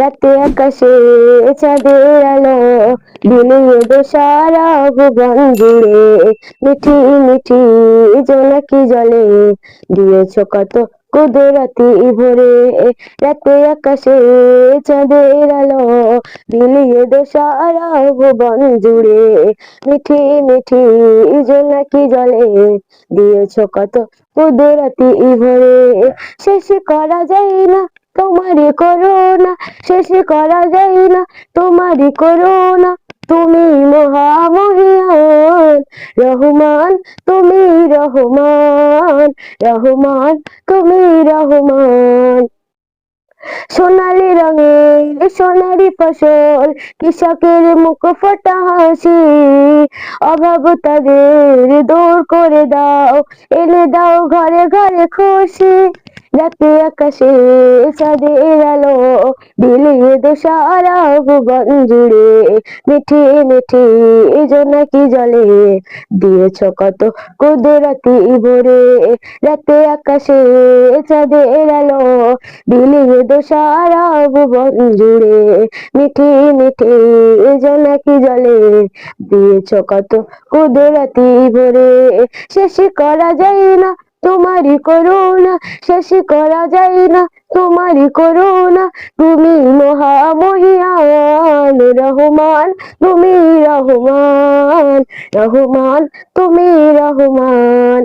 রাতে আকাশে চাঁদের আলো বিলিয়ে দে সারা ভুবন জুড়ে। মিঠি মিঠি জোনাকি জলে? দিয়েছ কত কুদরতি ভরে। রাতে আকাশে চাঁদের আলো বিলিয়ে দে সারা ভুবন জুড়ে। মিঠি মিঠি জোনাকি জলে? দিয়েছ কত কুদরতি ভরে। শেষ করা যায় না তোমারই করোনা শেষে করা যায় না। তোমারই করোনা তুমি মহামহিয়ান রহমান, তুমি রহমান। রহমান, তুমি রহমান। সোনালি রঙের সোনালি ফসল কৃষকের মুখ ফোটা হাসি। অভাব তাদের দূর করে দাও, এনে দাও ঘরে ঘরে খুশি। রাতে আকাশে চাঁদের আলো বিলিয়ে দো সারা ভুবন জুড়ে। মিঠি মিঠি জোনাকি জলে দিয়েছ কত কুদরতি ভরে। রাতে আকাশে চাঁদের আলো বিলিয়ে দো সারা ভুবন জুড়ে মিঠি মিঠি জোনাকি জলে। দিয়েছ কত কুদরতি ভরে। শেষ করা যায় না তোমারই করোনা শেষ করা যায় না তোমারই করোনা তুমি মহামহিয়ান, রহমান, তুমি রহমান রহমান, তুমি রহমান।